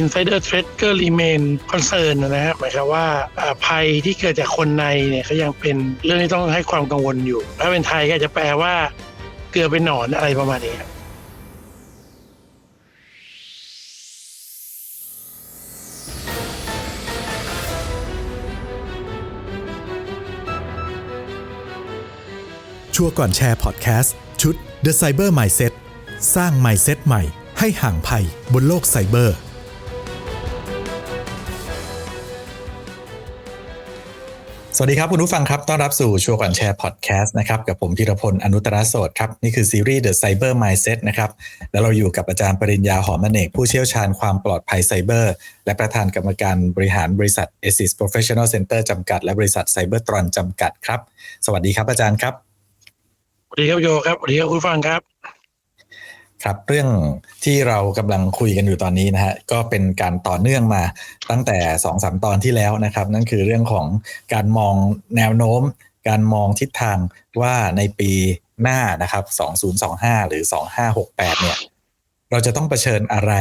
insider threat ก็ remain concern นะฮะหมายความว่าภัยที่เกิดจากคนในเนี่ยก็ยังเป็นเรื่องที่ต้องให้ความกังวลอยู่ ถ้าเป็นไทยก็จะแปลว่าเกลือเป็นหนอนอะไรประมาณนี้ครับชัวร์ก่อนแชร์พอดแคสต์ชุด The Cyber Mindset สร้าง Mindset ใหม่ให้ห่างภัยบนโลกไซเบอร์ สวัสดีครับคุณผู้ฟังครับ ต้อนรับสู่ชัวร์ก่อนแชร์พอดแคสต์นะครับ กับผมธีรพล อนุตรโสดครับ นี่คือซีรีส์ The Cyber Mindset นะครับ แล้วเราอยู่กับอาจารย์ปริญญาหอมเนก ผู้เชี่ยวชาญความปลอดภัยไซเบอร์ และประธานกรรมการบริหารบริษัท ASIS Professional Center จำกัด และบริษัท Cybertron จำกัดครับ สวัสดีครับอาจารย์ครับ สวัสดีครับโยครับ สวัสดีครับคุณผู้ฟังครับ ครับเรื่องที่เรากำลังคุยกันอยู่ตอนนี้นะฮะก็เป็นการต่อเนื่องมาตั้งแต่2อสตอนที่แล้วนะครับ นั่นคือเรื่องของการมองแนวโน้ม การมองทิศทางว่าในปีหน้านะครับ 2025 หรือ 2568 เนี่ย เราจะต้องเผชิญอะไร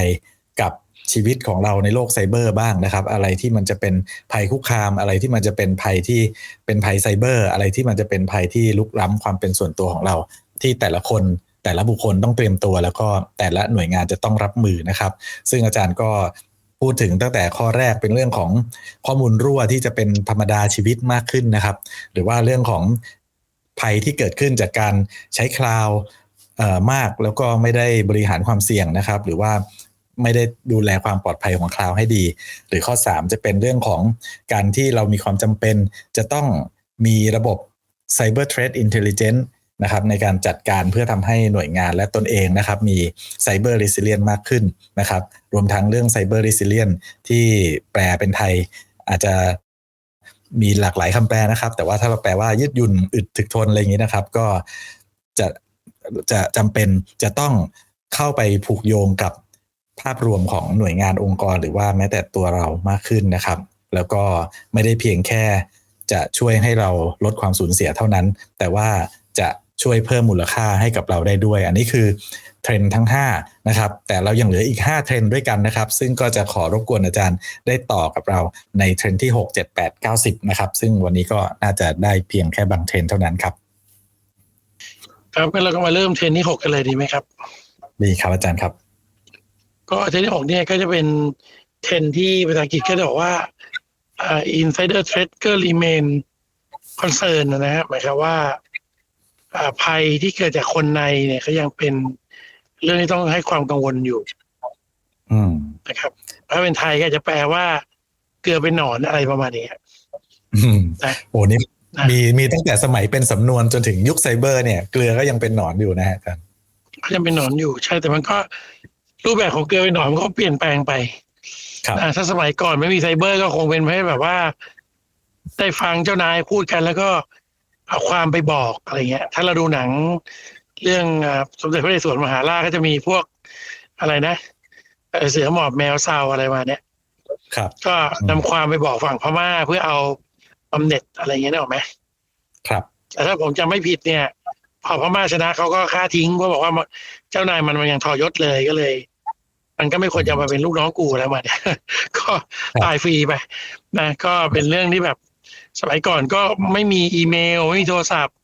กับชีวิตของเราในโลกไซเบอร์บ้างนะครับ อะไรที่มันจะเป็นภัยคุกคาม อะไรที่มันจะเป็นภัยที่เป็นภัยไซเบอร์ อะไรที่มันจะเป็นภัยที่ลุกล้ำความเป็นส่วนตัวของเราที่แต่ละคน แต่ละบุคคลต้องเตรียมตัว แล้วก็แต่ละหน่วยงานจะต้องรับมือนะครับ ซึ่งอาจารย์ก็พูดถึงตั้งแต่ข้อแรกเป็นเรื่องของข้อมูลรั่วที่จะเป็นธรรมดาชีวิตมากขึ้นนะครับ หรือว่าเรื่องของภัยที่เกิดขึ้นจากการใช้คลาวด์มากแล้วก็ไม่ได้บริหารความเสี่ยงนะครับ หรือว่าไม่ได้ดูแลความปลอดภัยของคลาวด์ให้ดี หรือข้อ 3 จะเป็นเรื่องของการที่เรามีความจำเป็น จะต้องมีระบบ Cyber Threat Intelligence นะครับในการจัดการเพื่อทำให้หน่วยงานและตนเองนะครับมี Cyber Resilience มากขึ้นนะครับรวมทั้งเรื่อง Cyber Resilience ที่แปลเป็นไทยอาจจะมีหลากหลายคำแปลนะครับ แต่ว่าถ้าเราแปลว่ายืดหยุ่นอึดถึกทนอะไรอย่างนี้นะครับ ก็จะจะจำเป็นจะต้องเข้าไปผูกโยงกับภาพรวมของหน่วยงานองค์กร หรือว่าแม้แต่ตัวเรามากขึ้นนะครับ แล้วก็ไม่ได้เพียงแค่จะช่วยให้เราลดความสูญเสียเท่านั้น แต่ว่าจะ ช่วยเพิ่มมูลค่าให้กับเราได้ด้วย อันนี้คือเทรนด์ทั้ง5นะครับแต่เรายังเหลืออีก 5 เทรนด์ด้วยกันนะครับ ซึ่งก็จะขอรบกวนอาจารย์ได้ต่อกับเราในเทรนด์ที่ 6 7 8 9 10นะครับซึ่งวันนี้ก็น่าจะได้เพียงแค่บางเทรนด์เท่านั้นครับ ครับงั้นเราก็มาเริ่มเทรนด์ที่หกกันเลยดีไหมครับ ดีครับอาจารย์ครับ ก็เทรนด์ที่หกเนี่ยก็จะเป็นเทรนด์ที่ภาษาอังกฤษก็จะบอกว่าอ่า insider threat ก็ remain concern นะฮะหมายความว่าอ่า ภัยที่เกิดจากคนในเนี่ยก็ยังเป็นเรื่องที่ต้องให้ความกังวลอยู่อืมนะครับถ้าเป็นไทยก็อาจจะแปลว่า เกลือเป็นหนอนอะไรประมาณนี้ครับอืมนะโอ้นี่นะมีมีตั้งแต่สมัยเป็นสำนวนจนถึงยุคไซเบอร์เนี่ยเกลือก็ยังเป็นหนอนอยู่นะฮะอาจารย์ก็ยังเป็นหนอนอยู่ใช่แต่มันก็รูปแบบของเกลือเป็นหนอนมันก็เปลี่ยนแปลงไปครับอ่าถ้าสมัยก่อนไม่มีไซเบอร์ก็คงเป็นให้แบบว่า ได้ฟังเจ้านายพูดกันแล้วก็ เอาความไปบอกอะไรเงี้ย ถ้าเราดูหนังเรื่องอ่าสมเด็จพระนเรศวรมหาราชก็จะมีพวกอะไรนะเอ่อเสือหมอบแมวเซาอะไรมาเนี้ยครับ ก็นำความไปบอกฝั่งพม่าเพื่อเอาบำเหน็จอะไรเงี้ยนึกออกไหมครับแต่ถ้าผมจำไม่ผิดเนี่ย พอพม่าชนะเขาก็ฆ่าทิ้งเพราะบอกว่าเจ้านายมันมันยังทอยศเลยก็เลย มันก็ไม่ควรจะมาเป็นลูกน้องกูแล้วมาเนี่ยก็ตายฟรีไปนะก็เป็นเรื่องที่แบบ สมัยก่อนก็ไม่มีอีเมล ไม่มีโทรศัพท์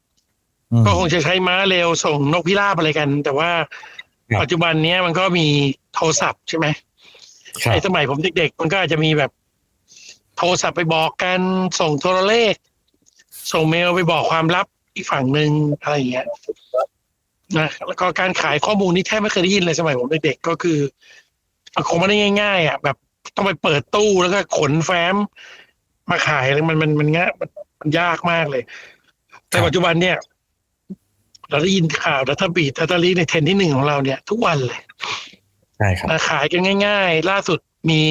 อืมก็คงจะใช้ม้าเร็วส่งนกพิราบอะไรกัน แต่ว่าครับปัจจุบันเนี้ยมันก็มีโทรศัพท์ใช่ไหมครับไอ้สมัยผมเด็กๆ มันก็อาจจะมีแบบ โทรศัพท์ไปบอกกันส่งโทรเลข ส่งเมลไปบอกความลับอีกฝั่งหนึ่งอะไรอย่างเงี้ยนะแล้วก็การขายข้อมูลนี่แทบไม่เคยได้ยินเลยสมัยผมเด็กๆก็คือมันคงไม่ได้ง่าย ๆ อะ แบบต้องไปเปิดตู้แล้วก็ขนแฟ้ม มาขายอะไรมันมันมันง่ายมันมันยากมากเลย แต่ปัจจุบันเนี่ย เราได้ยินข่าวดัตต้าบีดัตต้าลีในเทรนด์ที่หนึ่งของเราเนี่ย ทุกวันเลยใช่ครับนะขายกันง่าย ๆ ล่าสุดมี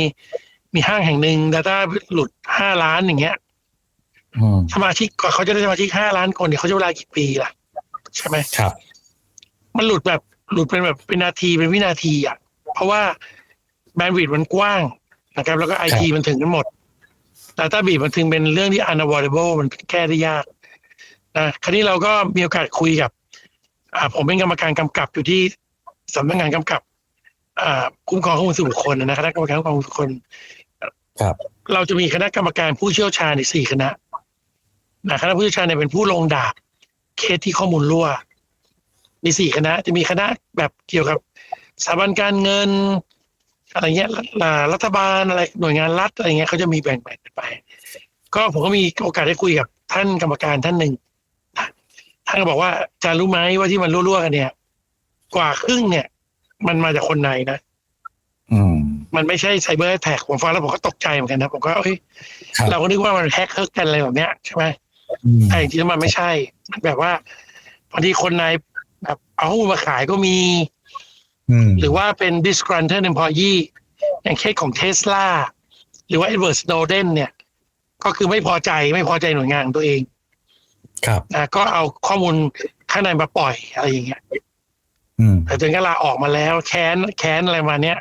มีห้างแห่งหนึ่ง Data หลุดห้าล้านอย่างเงี้ยอืมสมาชิกกว่าเขาจะได้สมาชิกห้าล้านคนเนี่ยเขาใช้เวลากี่ปีล่ะ ใช่ไหมครับ มันหลุดแบบหลุดเป็นแบบเป็นนาทีเป็นวินาทีอะ เพราะว่าแบนด์วิดต์มันกว้างนะครับ แล้วก็ไอทีมันถึงกันหมด Data บีมันถึงเป็นเรื่องที่ unavoidable มันแก้ได้ยากนะคราวนี้เราก็มีโอกาสคุยกับอ่าผมเป็นกรรมการกำกับอยู่ที่สำนักงานกำกับอ่าคุ้มครองข้อมูลส่วนบุคคลนะคณะกรรมการคุ้มครองข้อมูลส่วนบุคคลครับ เราจะมีคณะกรรมการผู้เชี่ยวชาญในสี่คณะนะคณะผู้เชี่ยวชาญเนี่ยเป็นผู้ลงดาบเคสที่ข้อมูลรั่ว มีสี่คณะ จะมีคณะแบบเกี่ยวกับสถาบันการเงิน อะไรเงี้ยรัฐอ่ารัฐบาลอะไรหน่วยงานรัฐอะไรเงี้ยเขาจะมีแบ่งแบ่งกันไป ก็ผมก็มีโอกาสได้คุยกับท่านกรรมการท่านหนึ่งนะท่านก็บอกว่าอาจารย์รู้ไหมว่าที่มันรั่วๆกันเนี่ย กว่าครึ่งเนี่ย มันมาจากคนในนะอืมมันไม่ใช่ไซเบอร์แท็กผมฟังแล้วผมก็ตกใจเหมือนกันนะผมก็เอ้ยครับเราก็นึกว่ามันแฮกเคิร์กันอะไรแบบเนี้ยใช่ไหมอืมแต่จริงๆแล้วมันไม่ใช่มันแบบว่าบางทีคนในแบบเอาข้อมูลมาขายก็มีอืม หรือว่าเป็น disgruntled employee อย่างเคสของเทสลาหรือว่า Edward Snowden เนี่ย ก็คือไม่พอใจไม่พอใจหน่วยงานของตัวเอง ครับนะก็เอาข้อมูลข้างในมาปล่อยอะไรอย่างเงี้ยอืมแต่ถึงก็ลาออกมาแล้ว แค้นแค้นอะไรมาเนี้ย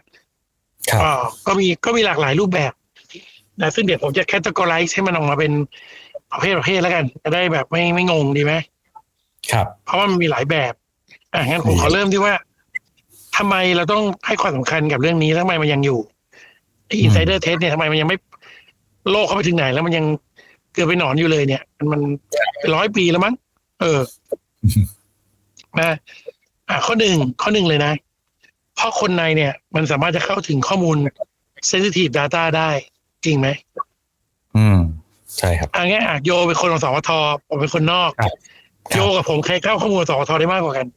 ครับก็ก็มีก็มีหลากหลายรูปแบบนะซึ่งเดี๋ยวผมจะแคตตากรไลซ์ให้มันออกมาเป็นประเภทประเภทแล้วกัน จะได้แบบไม่ไม่งงดีไหมครับ เพราะว่ามันมีหลายแบบอะงั้นผมมีขอเริ่มที่ว่า ทำไมเราต้องให้ความสำคัญกับเรื่องนี้แล้วทำไมมันยังอยู่อินไซเดอร์เทสเนี่ยทำไมมันยังไม่โลกเข้าไปถึงไหน แล้วมันยังเกือบไปหนอนอยู่เลยเนี่ย มันมันเป็นร้อยปีแล้วมั้งเออนะอะข้อหนึ่งข้อหนึ่งเลยนะ เพราะคนในเนี่ย มันสามารถจะเข้าถึงข้อมูล sensitive data ได้จริงไหม อืม ใช่ครับอะงั้นอะโยเป็นคนของสวทผมเป็นคนนอกครับโยกับผมใครเข้าข้อมูลสวทได้มากกว่ากัน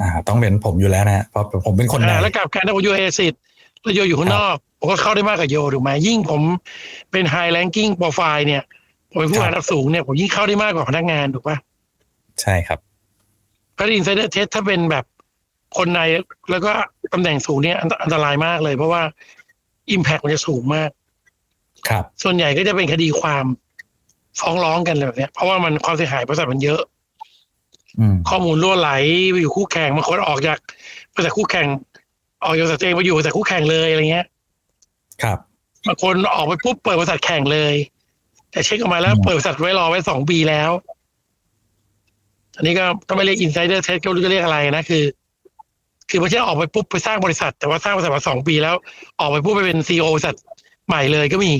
อ่า ต้องเป็นผมอยู่แล้วนะฮะเพราะผมเป็นคนในอ่าแล้วกลับการถ้าผมอยู่เอซิดแล้วโยอยู่ข้างนอกผมก็เข้าได้มากกว่าโยถูกไหมยิ่งผมเป็น high ranking profile เนี่ยผมเป็นผู้ครับระดับสูงเนี่ยผมยิ่งเข้าได้มากกว่าพนักงานถูกปะใช่ครับเพราะ insider test ถ้าเป็นแบบคนในแล้วก็ตำแหน่งสูงเนี่ยอันตอันตรายมากเลย เพราะว่า impact มันจะสูงมาก ครับ ส่วนใหญ่ก็จะเป็นคดีความฟ้องร้องกันเลยแบบเนี้ยเพราะว่ามันความเสียหายบริษัทมันเยอะอืม ข้อมูลรั่วไหลไปอยู่คู่แข่งบางคนออกจากบริษัทคู่แข่ง ออกจากบริษัทตัวเองไปอยู่บริษัทคู่แข่งเลยอะไรเงี้ย ครับบางคนออกไปปุ๊บเปิดบริษัทแข่งเลย แต่เช็คออกมาแล้วอืมเปิดบริษัทไว้รอไว้สองปีแล้วอันนี้ก็ต้องไม่เรียกอินไซเดอร์เทสก็ไม่รู้จะเรียกอะไรนะคือ คือไม่ใช่ออกไปปุ๊บไปสร้างบริษัท แต่ว่าสร้างบริษัทมาสองปีแล้ว ออกไปปุ๊บไปเป็นซีอบริษัทใหม่เลยก็มี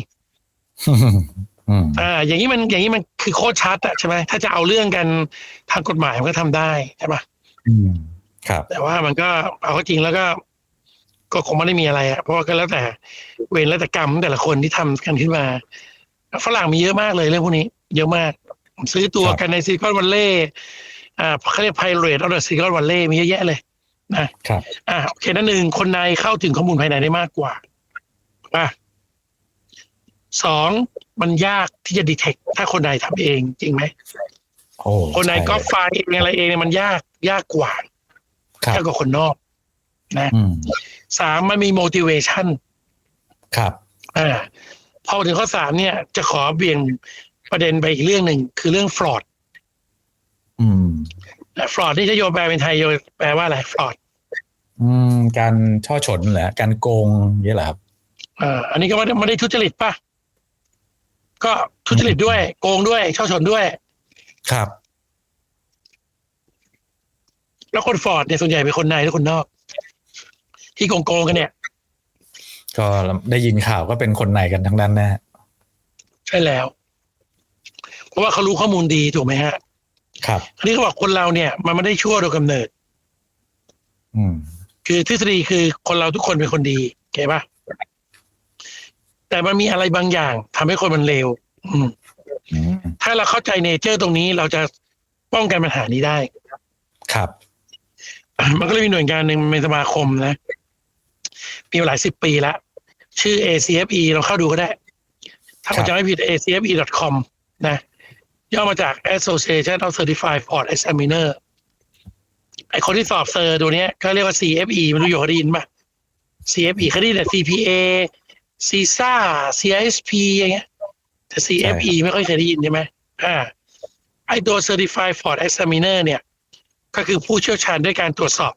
อืมอ่า อย่างนี้มันอย่างนี้มันคือโคตรชัดอะใช่ไหมถ้าจะเอาเรื่องกันทางกฎหมายมันก็ทำได้ใช่ปะอืมครับ แต่ว่ามันก็เอาเข้าจริงแล้วก็ ก็คงไม่ได้มีอะไรอะเพราะว่าก็แล้วแต่เวรแล้วแต่กรรมของแต่ละคนที่ทำกันขึ้นมาฝรั่งมีเยอะมากเลยเรื่องพวกนี้ เยอะมากผมซื้อตัวครับกันในซิลิคอนวัลเลย์อ่าเขาเรียกไพเรตออเดอร์ซิลิคอนวัลเลย์มีเยอะแยะเลยนะครับ อ่าโอเคนั่นหนึ่งคนในเข้าถึงข้อมูลภายในได้มากกว่าป่ะ สองมันยากที่จะดีเทคถ้าคนในทำเองจริงไหมโอ้คนในช่ก็ไฟล์เองอะไรเองเนี่ยมันยากยากกว่าครับยากกว่าคนนอก นะอืมสามมันมี motivation ครับอ่าพอถึงข้อสามเนี่ย จะขอเบี่ยงประเด็นไปอีกเรื่องหนึ่งคือเรื่อง fraud อืมนะ fraud นี่ถ้าโยแปลเป็นไทยโยแปลว่าอะไร fraud อืม การช่อฉนเหรอการโกงเงี้ยเหรอครับอ่าอันนี้ก็ไม่ได้ไม่ได้ทุจริตป่ะ ก็ทุจริตด้วย โกงด้วยช่อฉนด้วย ครับ แล้วคนฟอร์ดเนี่ยส่วนใหญ่เป็นคนในหรือคนนอก ที่โกงโกงๆกันเนี่ย ก็ได้ยินข่าวก็เป็นคนในกันทั้งนั้นนะฮะใช่แล้ว เพราะว่าเขารู้ข้อมูลดีถูกไหมฮะ ครับอันนี้เขาบอกคนเราเนี่ย มันไม่ได้ชั่วโดยกำเนิด อืม คือทฤษฎีคือคนเราทุกคนเป็นคนดีเข้าใจปะ แต่มันมีอะไรบางอย่างทำให้คนมันเลวอืมอืมถ้าเราเข้าใจเนเจอร์ตรงนี้เราจะป้องกันปัญหานี้ได้ ครับ มันก็เลยมีหน่วยงานหนึ่งเป็นสมาคมนะมีมาหลายสิบปีแล้วชื่อ ACFE เราเข้าดูก็ได้ ถ้าผมครับจำไม่ผิด acfe.com นะ ย่อมาจาก Association of Certified Fraud Examiner ไอคนที่สอบเซอร์ตัวเนี้ยก็เรียกว่า CFE ไม่รู้อยู่เคยได้ยินป่ะ CFE เคยได้ยินแต่ CPA CISA CISP อย่างเงี้ยแต่ CFE ไม่ค่อยเคยได้ยินใช่ไหมอ่าไอตัว Certified Fraud Examiner เนี่ย ก็คือผู้เชี่ยวชาญด้วยการตรวจสอบ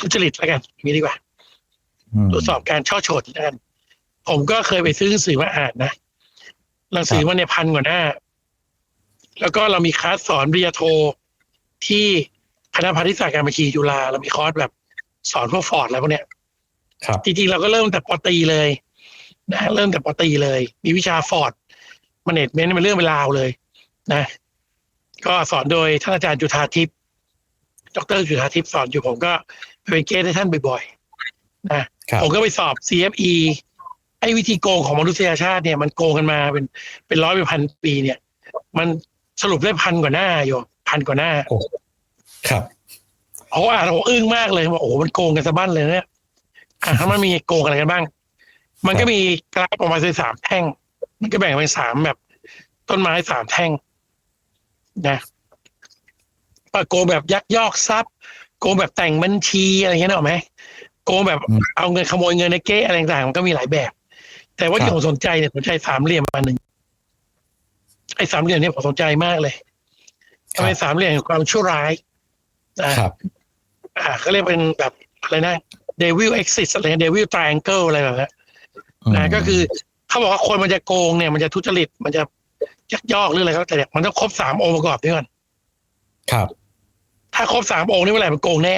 ทุจริตแล้วกันอย่างนี้ดีกว่ามตรวจสอบการช่อฉนแล้วกันผมก็เคยไปซื้อหนังสือมาอ่านนะหนังสือมันเนี่ยพันกว่าหน้า แล้วก็เรามีคลาสสอนปริญญาโท ที่คณะพาณิชยศาสตร์การบัญชีจุฬาเรามีคอร์สแบบสอนพวกฟอร์ดอะไรพวกเนี้ยครับจริงๆเราก็เริ่มแต่ปอตรีเลย นะเริ่มแต่ปอตรีเลย มีวิชาฟอร์ดมเนจเมนต์เป็นเรื่องเป็นราวเลย นะ ก็สอนโดยท่านอาจารย์จุธาทิพย์ดรจุธาทิพย์สอนอยู่ผมก็ไปเป็นเกสให้ท่านบ่อยๆนะครับผมก็ไปสอบ CFE ไอ้วิธีโกงของมนุษยชาติเนี่ยมันโกงกันมาเป็นเป็นร้อยเป็นพันปีเนี่ย มันสรุปได้พันกว่าหน้าอยู่พันกว่าหน้าครับโอ้อ่านผมอึ้งมากเลยว่าโอ้โหมันโกงกันสะบั้นเลยเนี่ยอะถ้ามันมีโกงอะไรกันบ้าง มันก็มีกราฟออกมาเป็นสามแท่ง มันก็แบ่งเป็นสามแบบ ต้นไม้สามแท่งนะว่าโกงแบบยักยอกทรัพย์ โกงแบบแต่งบัญชีอะไรเงี้ยนึกออกไหมโกงแบบอืมเอาเงินขโมยเงินในเก๊ะอะไรต่างๆมันก็มีหลายแบบ แต่ว่าครับที่ผมสนใจเนี่ยสนใจสามเหลี่ยมมาหนึ่งไอ้สามเหลี่ยมเนี่ยผมสนใจมากเลยครัเป็นบสามเหลี่ยมแห่งความชั่วร้ายอ่าครับอ่าเขาเรียกเป็นแบบอะไรนะ devil exit อะไร devil triangle อะไรแบบนี้ นะก็คือเขาบอกว่าคนมันจะโกงเนี่ยมันจะทุจริตมันจะยักยอกหรืออะไรก็แต่เนี่ยมันต้องครบสามองค์ประกอบด้วยก่อนครับ ถ้าครบสามองค์นี่เมื่อไหร่มันโกงแน่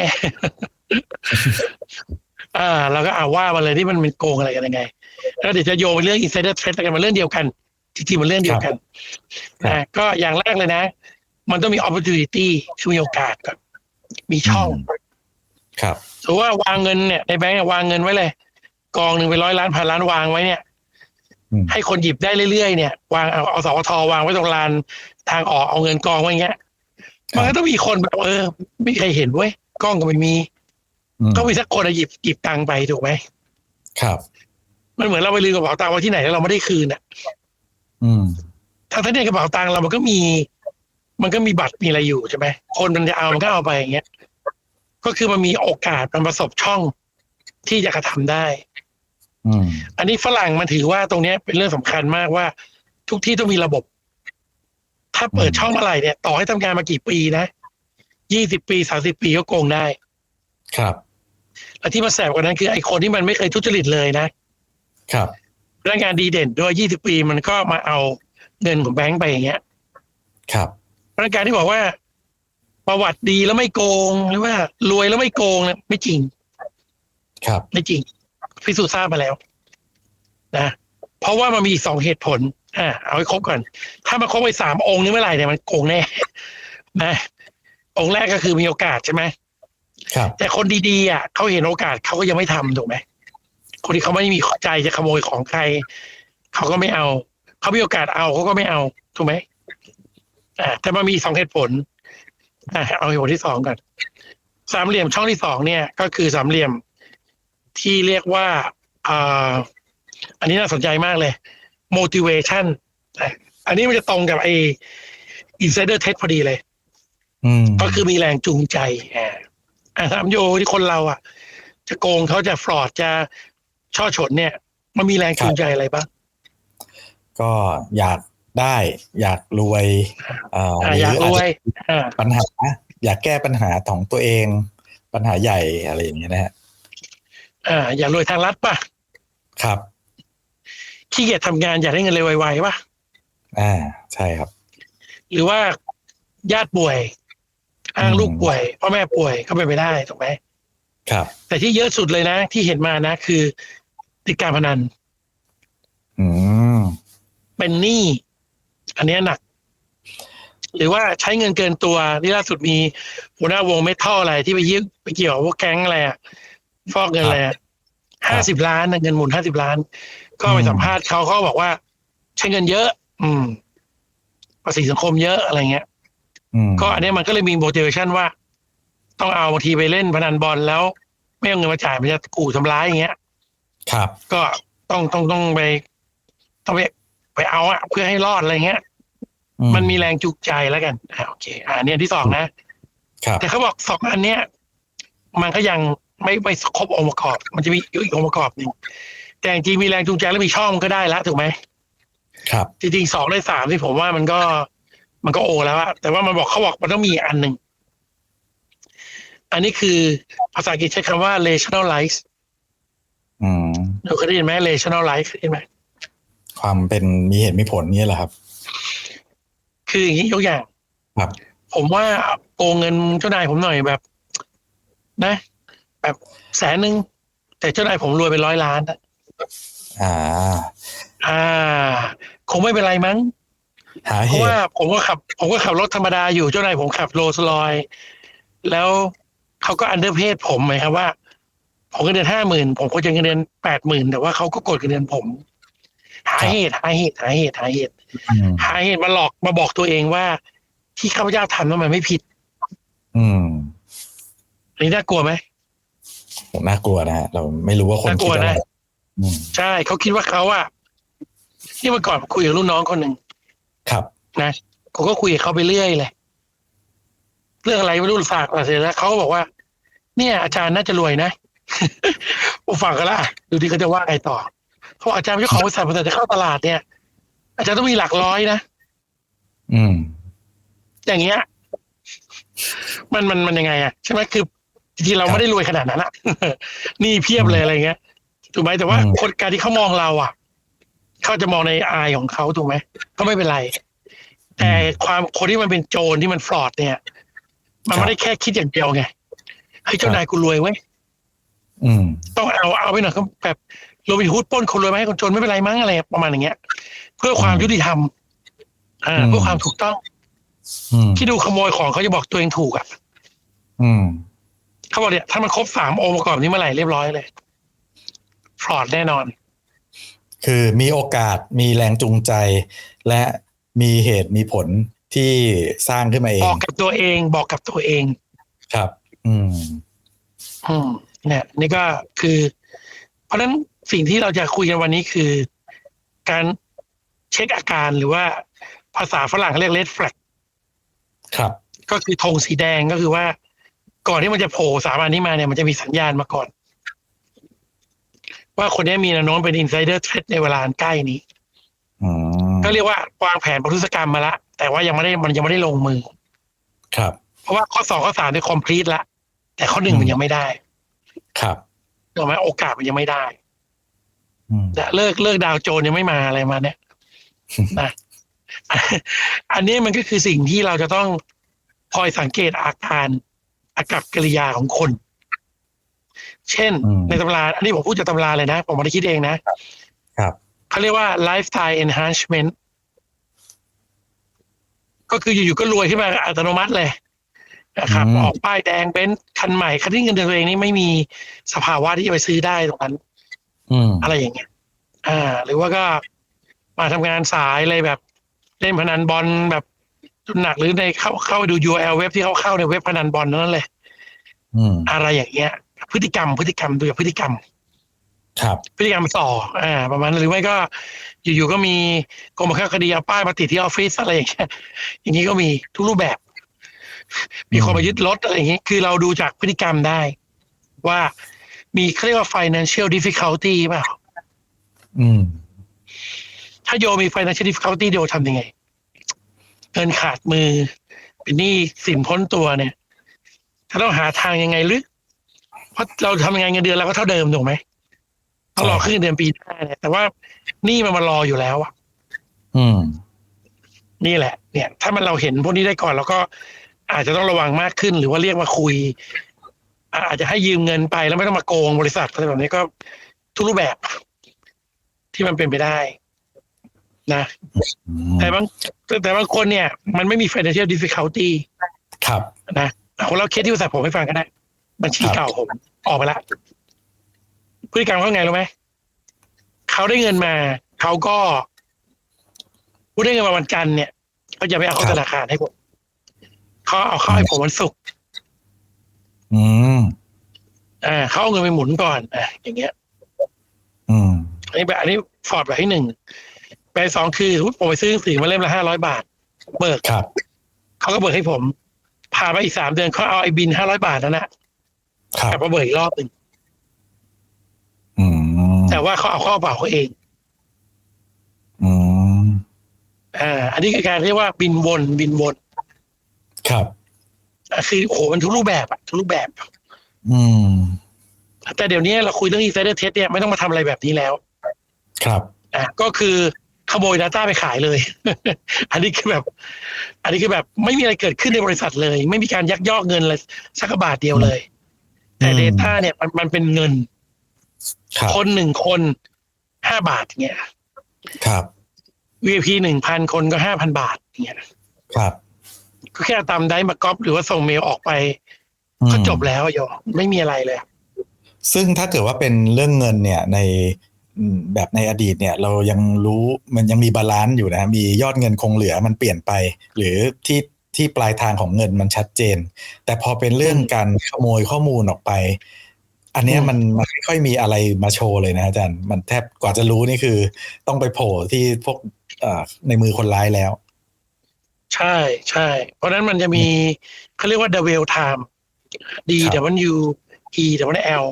อ่าเราก็อ่าว่ามาเลยที่มันเป็นโกงอะไรกันยังไง แล้วเดี๋ยวจะโยงไปเรื่อง insider threat กันมาเรื่องเดียวกันจริงๆมันเรื่องเดียวกันครับนะก็อย่างแรกเลยนะ มันต้องมี opportunity คือมีโอกาสก่อนมีช่อง ครับสมมติว่าวางเงินเนี่ยในแบงก์อะวางเงินไว้เลย กองหนึ่งไปร้อยล้านพันล้านวางไว้เนี่ยอืมให้คนหยิบได้เรื่อยๆเนี่ยวางเอาเอาสวทวางไว้ตรงลานทางออกเอาเงินกองไว้อย่างเงี้ยครับมันก็ต้องมีคนแบบเออ ไม่มีใครเห็นเว้ยกล้องก็ไม่มีอืมก็มีสักคนอะหยิบหยิบตังค์ไปถูกไหมครับ มันเหมือนเราไปลืมกระเป๋าตังค์ไว้ที่ไหนแล้วเราไม่ได้คืนอะอืมทั้งที่ในกระเป๋าตังค์เรามันก็มี มันก็มีบัตรมีอะไรอยู่ใช่ไหมคนมันจะเอามันก็เอาไปอย่างเงี้ยก็คือมันมีโอกาสมันประสบช่องที่จะกระทำได้ อืมอันนี้ฝรั่งมันถือว่าตรงเนี้ยเป็นเรื่องสำคัญมากว่า ทุกที่ต้องมีระบบ ถ้าเปิดอืมช่องเมื่อไหร่เนี่ย ต่อให้ทำงานมากี่ปีนะยี่สิบปีสามสิบปีก็โกงได้ ครับ และที่มาแสบกว่านั้นคือไอ้คนที่มันไม่เคยทุจริตเลยนะ ครับพนักงานดีเด่นด้วยยี่สิบปีมันก็มาเอาเงินของแบงก์ไปอย่างเงี้ย ครับพนักงานที่บอกว่า ประวัติดีแล้วไม่โกงหรือว่า รวยแล้วไม่โกงเนี่ยไม่จริง ครับ ไม่จริง พิสูจน์ทราบมาแล้ว นะ เพราะว่ามันมีอีกสองเหตุผล อ่าเอาให้ครบก่อน ถ้ามาครบไปสามองค์นี้เมื่อไหร่เนี่ยมันโกงแน่นะองค์แรกก็คือมีโอกาสใช่ไหมครับ แต่คนดีๆอะเขาเห็นโอกาสเขาก็ยังไม่ทำถูกไหมคนที่เขาไม่มีใจจะขโมยของใครเขาก็ไม่เอาเขามีโอกาสเอาเขาก็ไม่เอาถูกไหมอ่าแต่มันมีสองเหตุผลอ่าเอาเหตุผลที่สองก่อนสามเหลี่ยมช่องที่สองเนี่ย ก็คือสามเหลี่ยม ที่เรียกว่าอ่าอันนี้น่าสนใจมากเลย motivation อะอันนี้มันจะตรงกับไอ้ insider test พอดีเลยอืมก็คือมีแรงจูงใจอ่าอ่าถามโยที่คนเราอะ จะโกงเขาจะฟรอดจะช่อฉนเนี่ย มันมีแรงจูงใจอะไรบ้าง ก็อยากได้ อยากรวยอ่าอ่าหอยากรวยอ่าปัญหา อยากแก้ปัญหาของตัวเอง ปัญหาใหญ่อะไรอย่างเงี้ยนะฮะ อ่าอยากรวยทางรัฐป่ะครับขี้เกียจทำงานอยากได้เงินเร็วไวๆป่ะอ่าใช่ครับ หรือว่าญาติป่วยอ้างอืมลูกป่วยพ่อแม่ป่วยก็เป็นไปได้ถูกไหมครับ แต่ที่เยอะสุดเลยนะ ที่เห็นมานะ คือ ติดการพนัน อืมเป็นหนี้อันเนี้ยหนัก หรือว่าใช้เงินเกินตัวที่ล่าสุดมีหัวหน้าวงเมทัลอะไรที่ไปยึดไปเกี่ยวกับพวกแก๊งอะไรอะ ฟอกเงินอะไรครัห้าบสิบล้านนะเงินหมุนห้าสิบล้าน ก็ไปอืมสัมภาษณ์เขาเขาบอกว่า ใช้เงินเยอะ อืมภาษีสังคมเยอะอะไรเงี้ยอืมก็อันเนี้ยมันก็เลยมี motivation ว่า ต้องเอาบางทีไปเล่นพนันบอลแล้ว ไม่เอาเงินมาจ่ายมันจะขู่ทำร้ายอย่างเงี้ย ครับ ก็ต้องต้องต้องไปต้องไปไปเอาอะเพื่อให้รอดอะไรเงี้ยอืมันมีแรงจูงใจแล้วกันอ่าโอเค อ่าอันเนี้ยที่สองนะครับแต่เขาบอกสองอันเนี้ย มันก็ยัง ไม่ไม่ครบองค์ประกอบ มันจะมีอีกองค์ประกอบหนึ่งแต่จริงๆมีแรงจูงใจแล้วมีช่องก็ได้แล้วถูกไหมครับ จริงๆสองในสามที่ผมว่ามันก็ มันก็โอแล้วอะแต่ว่ามันบอกเขาบอกมันต้องมีอีกอันหนึ่งอันนี้คือภาษาอังกฤษใช้คำว่า rationalize อืมเราเคยได้ยินไหม rationalize ได้ยินไหมความเป็นมีเหตุมีผลเนี่ยเหรอครับ คืออย่างนี้ยกอย่าง ครับ ผมว่าโกงเงินเจ้านายผมหน่อยแบบ นะ แบบแสนหนึ่งแต่เจ้านายผมรวยเป็นร้อยล้านอะอ่า อ่า คงไม่เป็นไรมั้งหาเพเหราะตุว่าผมก็ขับ ผมก็ขับรถธรรมดาอยู่เจ้านายผมขับโรลส์รอยซ์แล้วเขาก็อันเดอร์เพศผมไหมครับว่า ผมเงินเดือนห้าหมื่นผมก็จะเงินเดือนแปดหมื่นแต่ว่าเขาก็กดเงินเดือนผม หาเหตุหาเหตุหาเหตุหาเหตุอืมหาเหตุมาหลอกมาบอกตัวเองว่า ที่ข้าพเจ้าทำนั้นมันไม่ผิด อืมอันนี้น่ากลัวไหมผม น่ากลัวนะฮะเราไม่รู้ว่าคนน่ากลัคิวดอะไรนะอืมใช่เขาคิดว่าเขาอะที่เมื่อก่อนผมคุยกับรุ่นน้องคนหนึ่งครับ นะผมก็คุยกับเขาไปเรื่อยเลยเรื่องอะไรไม่รู้ฝากมาเสร็จแล้วเขาก็บอกว่า เนี่ย อาจารย์น่าจะรวยนะผมฟังกันละดูที่เขาจะว่าไงต่อเขาบอกอาจารย์เป็นเจ้าของบริษัทบริษัทจะเข้าตลาดเนี่ย อาจารย์ต้องมีหลักร้อยนะอืม อย่างเงี้ย มันมันมันยังไงอะใช่ไหมคือ จริงๆเราครับไม่ได้รวยขนาดนั้นอะนี่เพียบเลยอะไรเงี้ยถูกไหมแต่ว่าอืมคนการที่เขามองเราอะเขาจะมองในอายของเขาถูกไหมก็ไม่เป็นไร แต่ความคนที่มันเป็นโจรที่มันฟลอดเนี่ย มันไม่ได้แค่คิดอย่างเดียวไงเฮ้ยเจ้านายกูรวยเว้ยอืมต้องเอาเอาไปหน่อยก็แบบโรบินฮูดปล้นคนรวยมาให้คนจนไม่เป็นไรมั้งอะไรประมาณอย่างเงี้ย เพื่อความยุติธรรมอ่าอืมเพื่อความถูกต้องอืมที่ดูขโมยของเขาจะบอกตัวเองถูกอะ อืม เขาบอกเนี่ยถ้ามันครบสามองค์ประกอบนี้เมื่อไหร่เรียบร้อยเลยฟลอดแน่นอน คือมีโอกาสมีแรงจูงใจ และมีเหตุมีผลที่สร้างขึ้นมาเอง บอกกับตัวเองบอกกับตัวเอง ครับ อืม อืมเนี่ยนี่ก็คือ เพราะฉะนั้นสิ่งที่เราจะคุยกันวันนี้คือ การเช็คอาการหรือว่าภาษาฝรั่งเขาเรียก red flag ครับ ก็คือธงสีแดงก็คือว่า ก่อนที่มันจะโผล่สามอันนี้มาเนี่ยมันจะมีสัญญาณมาก่อน ว่าคนนี้มีแนวโน้มเป็น insider threat ในเวลาอันใกล้นี้อืมก็เรียกว่าวางแผนประทุษกรรมมาละ แต่ว่ายังไม่ได้มันยังไม่ได้ลงมือ ครับ เพราะว่าข้อสองข้อสามเนี่ย complete ละแต่ข้อหนึ่งอืมมันยังไม่ได้ ครับถูกไหมโอกาสมันยังไม่ได้อืมและเลิกเลิกดาวโจนยังไม่มาอะไรมาเนี่ยนะอันนี้มันก็คือสิ่งที่เราจะต้องคอยสังเกตอาการ อากับกิริยาของคน เช่นอืมในตำรา อันนี้ผมพูดจากตำราเลยนะ ผมไม่ได้คิดเองนะ ครับ เขาเรียกว่า lifestyle enhancement ก็คืออยู่ๆก็รวยขึ้นมาอัตโนมัติเลยนะครับอืมออกป้ายแดงเบนซ์คันใหม่ คันที่เงินเดือนตัวเองนี่ไม่มีสภาวะที่จะไปซื้อได้ตรงนั้นอืมอะไรอย่างเงี้ย อ่า หรือว่าก็มาทำงานสายอะไรแบบ เล่นพนันบอลแบบ จนหนักหรือในเข้าเข้าไปดู URL เว็บที่เขาเข้าในเว็บพนันบอลนั่นเลยอืมอะไรอย่างเงี้ย พฤติกรรมพฤติกรรมดูจากพฤติกรรม ครับ พฤติกรรมส่อ อ่า ประมาณนั้นหรือไม่ก็ อยู่ๆก็มีกรมบังคับคดีเอาป้ายมาติดที่ออฟฟิศอะไรอย่างเงี้ยอย่างนี้ก็มีทุกรูปแบบ มีคนมายึดรถอะไรอย่างเงี้ยคือเราดูจากพฤติกรรมได้ ว่ามีเขาเรียกว่า financial difficulty เปล่าอืม ถ้าโยมี financial difficulty โยทำยังไง เงินขาดมือ เป็นหนี้สินพ้นตัวเนี่ยถ้าต้องหาทางยังไงหรือเพราะเราทำยังไงเงินเดือนเราก็เท่าเดิมถูกไหมต้องรอใช่ขึ้นเงินเดือนปีหน้าเนี่ยแต่ว่าหนี้มันมารออยู่แล้วอะอืม นี่แหละ เนี่ย ถ้ามันเราเห็นพวกนี้ได้ก่อนเราก็อาจจะต้องระวังมากขึ้น หรือว่าเรียกมาคุย อาจจะให้ยืมเงินไปแล้วไม่ต้องมาโกงบริษัทอะไรแบบนี้ก็ทุกรูปแบบ ที่มันเป็นไปได้ นะอืมแต่บางแต่บางคนเนี่ย มันไม่มี financial difficulty ครับนะของเราเคสที่บริษัทผมให้ฟังก็ได้บัญชีครับเก่าผม ออกไปละพฤติกรรมเขาไงรู้ไหมเขาได้เงินมา เขาก็ผู้ได้เงินมาวันจันทร์เนี่ยเขาจะไปเอาเข้าธนาคารให้ผมเขาเอาเข้าให้ผมวันศุกร์อืมอ่าเขาเอาเงินไปหมุนก่อนอะอย่างเงี้ย อืมอันนี้แบบอันนี้ฟอร์ดแบบที่หนึ่ง แบบที่สองคือสมมุติผมไปซื้อหนังสือมาเล่มละห้าร้อยบาท เบิกครับเขาก็เบิกให้ผมผ่านไปอีกสามเดือนเขาเอาไอ้บินห้าร้อยบาทนั่นนะครับกลับมาเบิกอีกรอบหนึ่งอืมแต่ว่าเขาเอาเข้ากระเป๋าเขาเองอืมอ่า อันนี้คือการเรียกว่าบินวนบินวน ครับอะคือโอ้โหมันทุกรูปแบบอะทุกรูปแบบ อืม แต่เดี๋ยวนี้เราคุยเรื่อง insider test เนี่ยไม่ต้องมาทำอะไรแบบนี้แล้ว ครับอะก็คือ ขโมย Data ไปขายเลย อันนี้คือแบบ อันนี้คือแบบไม่มีอะไรเกิดขึ้นในบริษัทเลย ไม่มีการยักยอกเงินเลยสักกระบาทเดียวเลย แต่อืม Data เนี่ยมันมันเป็นเงินครับคนหนึ่งคนห้าบาทเงี้ย ครับ VIP หนึ่งพันคนก็ห้าพันบาทเงี้ย ครับ ก็แค่ตามได้มาก๊อปหรือว่าส่งเมลออกไปอืมก็จบแล้วโยไม่มีอะไรเลย ซึ่งถ้าเกิดว่าเป็นเรื่องเงินเนี่ยในอืม แบบในอดีตเนี่ยเรายังรู้มันยังมีบาลานซ์อยู่นะมียอดเงินคงเหลือมันเปลี่ยนไป หรือที่ที่ปลายทางของเงินมันชัดเจน แต่พอเป็นเรื่องการขโมยข้อมูลออกไป อันเนี้ยอืมมันมันไม่ค่อยมีอะไรมาโชว์เลยนะอาจารย์มันแทบกว่าจะรู้นี่คือ ต้องไปโผล่ที่พวกเอ่อในมือคนร้ายแล้ว ใช่ใช่ เพราะฉะนั้นมันจะมีเขาเรียกว่า the well time D ครับ W E W L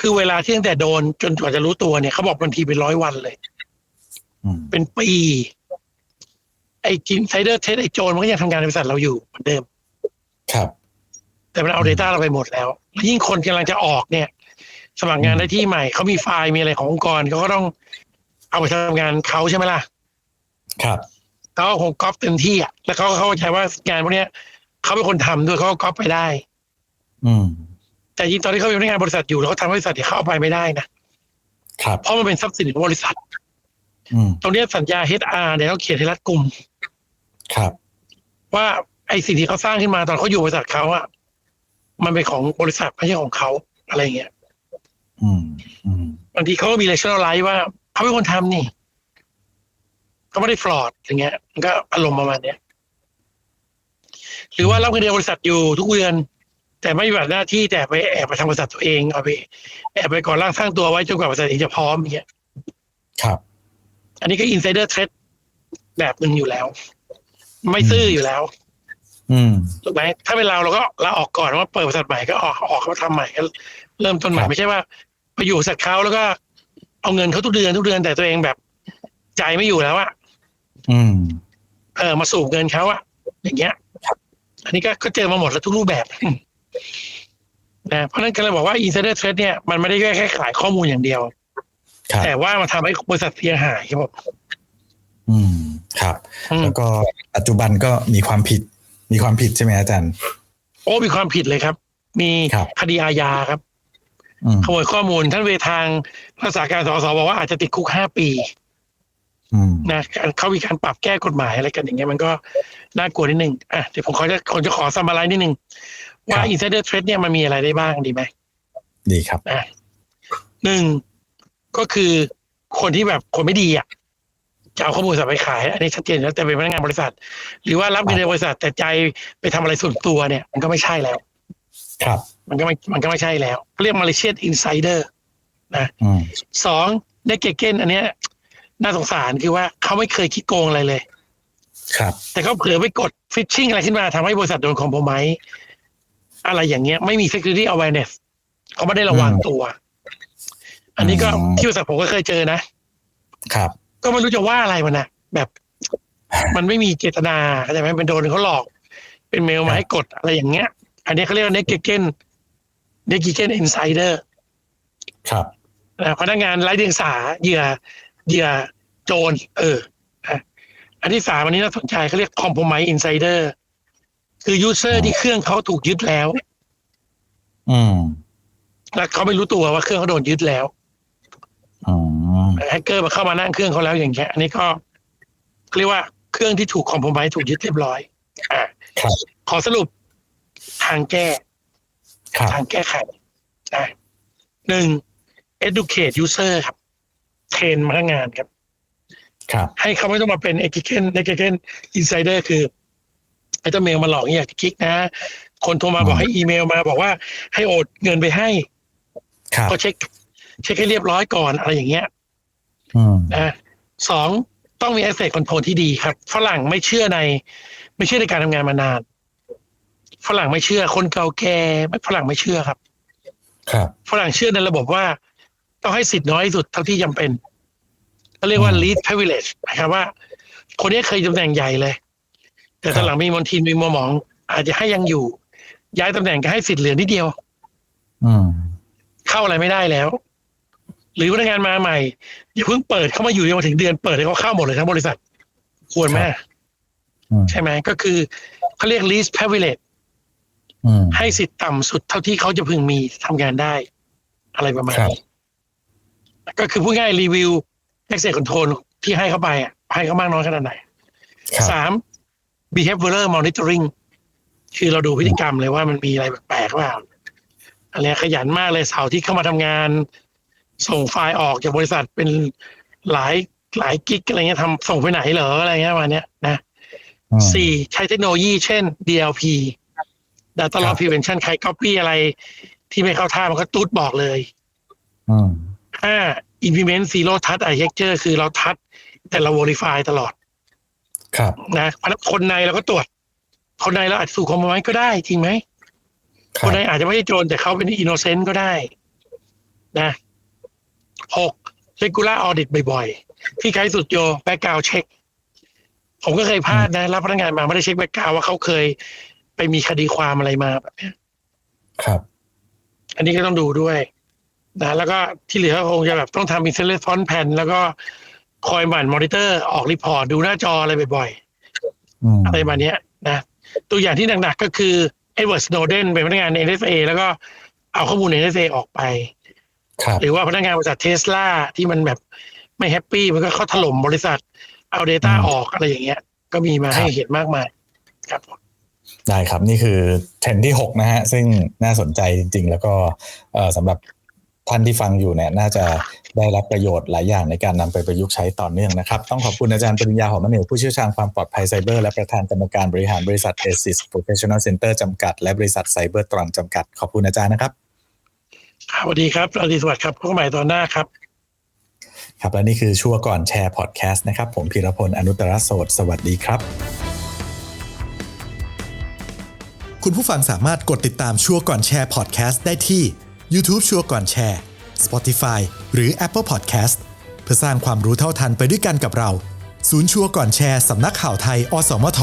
คือเวลาที่ตั้งแต่โดนจนกว่าจะรู้ตัวเนี่ยเขาบอกบางทีเป็นร้อยวันเลยอืมเป็นปี ไอ้กินไซเดอร์เทสไอ้โจรมันก็ยังทำงานในบริษัทเราอยู่เหมือนเดิม ครับ แต่มันเอาอืม Data เราไปหมดแล้วแล้วยิ่งคนกำลังจะออกเนี่ย สมัครงานอืมได้ที่ใหม่เขามีไฟล์มีอะไรขององค์กรเขาก็ต้องเอาไปทำงานเขาใช่ไหมล่ะ ครับเขาก็คงก๊อปเต็มที่อะแล้วเขาก็เข้าใจว่างานพวกเนี้ยเขาเป็นคนทำด้วยเขาก็ก๊อปไปได้ อืม แต่จริงตอนที่เขาเป็นพนักงานบริษัทอยู่แล้วเขาทำให้บริษัทเนี่ยเขาเอาไปไม่ได้นะครับเพราะมันเป็นทรัพย์สินของบริษัทอืมตรงเนี้ยสัญญา HR เนี่ยต้องเขียนให้รัดกุมครับ ว่าไอ้สิ่งที่เขาสร้างขึ้นมาตอนเขาอยู่บริษัทเขาอะมันเป็นของบริษัทไม่ใช่ของเขาอะไรเงี้ยอืมอืมบางทีเขาก็มีเลเชอร์ไลท์ว่าเขาเป็นคนทำนี่เขาไม่ได้ฟลอดอย่างเงี้ย มันก็อารมณ์ประมาณเนี้ยหรือว่ารับเงินเดือนบริษัทอยู่ทุกเดือน แต่ไม่ปฏิบัติหน้าที่แต่ไปแอบไปทำบริษัทตัวเองเอาไปแอบไปก่อร่างสร้างตัวไว้จนกว่าบริษัทเองจะพร้อมอย่างเงี้ยครับ อันนี้ก็อินไซเดอร์เทรดแบบหนึ่งอยู่แล้ว ไม่ซื่ออยู่แล้ว อืมถูกไหมถ้าเป็นเราเราก็ลาออกก่อนว่าเปิดบริษัทใหม่ก็ออกออกมาทำใหม่ก็เริ่มต้นใหม่ครับไม่ใช่ว่าไปอยู่บริษัทเขาแล้วก็เอาเงินเขาทุกเดือนทุกเดือนแต่ตัวเองแบบใจไม่อยู่แล้วอะอืม เออมาสูบเงินเขาอะอย่างเงี้ยอันนี้ก็ก็เจอมาหมดแล้วทุกรูปแบบ นะเพราะฉะนั้นก็เลยบอกว่า insider trade เนี่ยมันไม่ได้แค่ขายข้อมูลอย่างเดียวครับแต่ว่ามันทำให้บริษัทเสียหายครับผมอืมครับอืมแล้วก็ปัจจุบันก็มีความผิด มีความผิดใช่ไหมอาจารย์ โอ้มีความผิดเลยครับ มีครับคดีอาญาครับอืมขโมยข้อมูลท่านเวทางรักษาการสสบอกว่าอาจจะติดคุกห้าปีอืม นะเขามีการปรับแก้กฎหมายอะไรกันอย่างเงี้ยมันก็น่ากลัวนิดนึงอะเดี๋ยวผมขอจะคนจะขอซัมมาไลน์นิดนึง ว่า insider trade เนี่ยมันมีอะไรได้บ้างดีไหมดีครับอะหนึ่งก็คือคนที่แบบคนไม่ดีอะจะเอาข้อมูลบริษัทไปขาย อันนี้ชัดเจนแล้วแต่เป็นพนักงานบริษัท หรือว่ารับเงินเดือนบริษัทแต่ใจไปทำอะไรส่วนตัวเนี่ย มันก็ไม่ใช่แล้ว ครับ มันก็ไม่มันก็ไม่ใช่แล้ว เรียก malicious insider อืมสองได้เกเก้นอันเนี้ย น่าสงสารคือว่าเขาไม่เคยคิดโกงอะไรเลย ครับ แต่เขาเผลอไปกดฟิชชิงอะไรขึ้นมาทำให้บริษัทโดนคอมโพไมอะไรอย่างเงี้ย ไม่มี security awareness เขาไม่ได้ระวังตัว อันนี้ก็อืมที่บริษัทผมก็เคยเจอนะ ครับ ก็ไม่รู้จะว่าอะไรมันนะแบบมันไม่มีเจตนาเข้าใจไหมเป็นโดนเขาหลอก เป็นเมลมาให้กดอะไรอย่างเงี้ย อันนี้เขาเรียกว่า negligent negligent insider ครับนะพนักงานไร้เดียงสาเหยื่อเหยื่อ โจรเอออะอันที่สามอันนี้น่าสนใจเขาเรียก compromise insider คือยูเซอร์ที่เครื่องเขาถูกยึดแล้ว อืมแล้วเขาไม่รู้ตัวว่าเครื่องเขาโดนยึดแล้วอืมแฮกเกอร์มาเข้ามานั่งเครื่องเขาแล้วอย่างเงี้ยอันนี้ก็เรียกว่าเครื่องที่ถูกคอมโพไมถูกยึดเรียบร้อย อ่าครับขอสรุปทางแก้ครับทางแก้ไขอะหนึ่ง educate user ครับ เทรนพนักงานครับครับ ให้เขาไม่ต้องมาเป็นเอ i ิเกนเอ i ิเกนอินไซเดอร์คือไอ้เจ้าเมลมาหลอกเนี่ยอยากจะคลิกนะ คนโทรมาบอกให้อีเมลมาบอกว่าให้โอนเงินไปให้ครับก็เช็ค เช็คให้เรียบร้อยก่อนอะไรอย่างเงี้ยอืมนะสองต้องมี asset control ที่ดีครับ ฝรั่งไม่เชื่อใน ไม่เชื่อในการทำงานมานาน ฝรั่งไม่เชื่อ คนเก่าแก่ฝรั่งไม่เชื่อครับ ครับ ฝรั่งเชื่อในระบบว่า ต้องให้สิทธิ์น้อยที่สุดเท่าที่จำเป็น เขาเรียกว่าอืม lead privilege นะครับว่า คนนี้เคยตำแหน่งใหญ่เลย แต่ตอนหลังมีมนทินมีมัวหมอง อาจจะให้ยังอยู่ ย้ายตำแหน่งก็ให้สิทธิ์เหลือนิดเดียวอืมเข้าอะไรไม่ได้แล้ว หรือพนักงานมาใหม่อย่าเพิ่งเปิดเข้ามาอยู่ยังมาถึงเดือนเปิดให้เขาเข้าหมดเลยทั้งบริษัท ควรไหมครับอืมใช่ไหมก็คือเขาเรียก least privilege อืมให้สิทธิ์ต่ำสุดเท่าที่เขาจะพึงมีทำงานได้ อะไรประมาณครับนี้ก็คือพูดง่ายรีวิว access control ที่ให้เข้าไปอะให้เขามากน้อยขนาดไหนครับสาม behavioral monitoring คือเราดูพฤติกรรมเลยว่ามันมีอะไรแปลกๆเปล่าอะไรขยันมากเลยเสาร์ที่เข้ามาทำงาน ส่งไฟล์ออกจากบริษัทเป็นหลายหลายกิกอะไรเงี้ยทำส่งไปไหนเหรออะไรเงี้ยประมาณเนี้ยนะอืมสี่ใช้เทคโนโลยีเช่น DLP Data ครั Loss บ Prevention ใคร copy อะไรที่ไม่เข้าท่ามันก็ตูดบอกเลยอืมห้า implement zero touch architecture คือเราทัดแต่เรา verify ตลอด ครับนะเพราะฉะนั้นคนในเราก็ตรวจ คนในเราอาจจะสู่คอมไว้ก็ได้จริงไหมคครับนในอาจจะไม่ใช่โจรแต่เขาเป็นอินโนเซนต์ก็ได้ นะหก regular audit บ่อยๆ ที่ใกล้สุดโยแบ็กกราวเช็ค ผมก็เคยพลาดนะ รับพนักงานมาไม่ได้เช็คแบ็กกราวว่าเขาเคยไปมีคดีความอะไรมาแบบเนี้ยครับ อันนี้ก็ต้องดูด้วย นะแล้วก็ที่เหลือคงจะแบบต้องทำ incident response plan แล้วก็คอยหมั่นมอนิเตอร์ออกรีพอร์ตดูหน้าจออะไรบ่อยๆอืมอะไรมาเนี้ยนะตัวอย่างที่หนักๆก็คือเอ็ดเวิร์ดสโนเดนเป็นพนักงาน NSA แล้วก็เอาข้อมูล NSA ออกไปครับหรือว่าพนักงานบริษัทเทสลาที่มันแบบไม่แฮปปี้มันก็เข้าถล่มบริษัทเอา Data อืมออกอะไรอย่างเงี้ย ก็มีมาครับให้เห็นมากมายครับผมได้ครับนี่คือเทรนด์ที่ 6 นะฮะ ซึ่งน่าสนใจจริง ๆ แล้วก็เอ่อสำหรับ ท่านที่ฟังอยู่เนี่ยน่าจะได้รับประโยชน์หลายอย่างในการนำไปประยุกต์ใช้ต่อเนื่องนะครับ ต้องขอบคุณอาจารย์ปริญญาหอมมะเหนียวผู้เชี่ยวชาญความปลอดภัยไซเบอร์และประธานกรรมการบริหารบริษัท ASIS Professional Center จำกัด และบริษัทไซเบอร์ตรังจำกัด ขอบคุณอาจารย์นะครับครับสวัสดีครับสวัสดีสวัสดีครับพบกันใหม่ตอนหน้าครับครับและนี่คือชั่วก่อนแชร์พอดแคสต์นะครับ ผมพีรพลอนุตตรโสดสวัสดีครับ คุณผู้ฟังสามารถกดติดตามชัวร์ก่อนแชร์พอดแคสต์ได้ที่ YouTube ชัวร์ก่อนแชร์ Spotify หรือ Apple Podcast เพื่อสร้างความรู้เท่าทันไปด้วยกันกับเรา ศูนย์ชัวร์ก่อนแชร์สำนักข่าวไทย อสมท